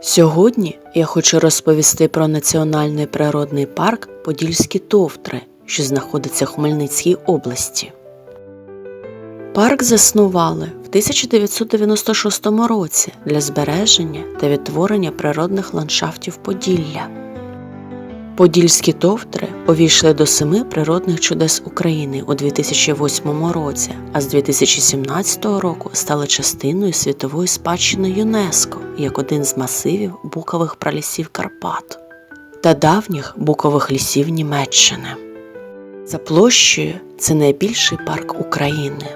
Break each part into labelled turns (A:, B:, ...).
A: Сьогодні я хочу розповісти про національний природний парк Подільські Товтри, що знаходиться в Хмельницькій області. Парк заснували в 1996 році для збереження та відтворення природних ландшафтів Поділля. Подільські товтри увійшли до семи природних чудес України у 2008 році, а з 2017 року стали частиною світової спадщини ЮНЕСКО як один з масивів букових пралісів Карпат та давніх букових лісів Німеччини. За площею це найбільший парк України.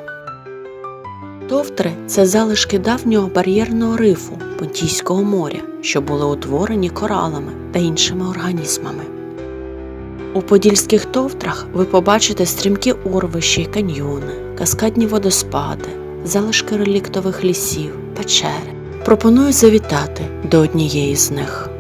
A: Товтри це залишки давнього бар'єрного рифу Понтійського моря, що були утворені коралами та іншими організмами. У подільських товтрах ви побачите стрімкі урвища й каньйони, каскадні водоспади, залишки реліктових лісів, печери. Пропоную завітати до однієї з них.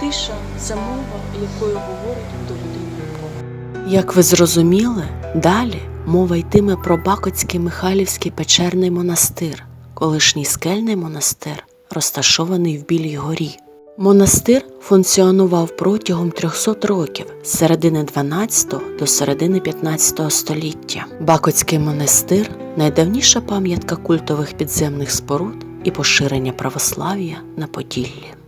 B: Тиша це мова, якою говорить до людини
A: Як ви зрозуміли, далі мова йтиме про Бакотський Михайлівський печерний монастир, колишній скельний монастир, розташований в Білій горі. Монастир функціонував протягом 300 років з середини 12 до середини 15 століття. Бакотський монастир найдавніша пам'ятка культових підземних споруд і поширення православ'я на Поділлі.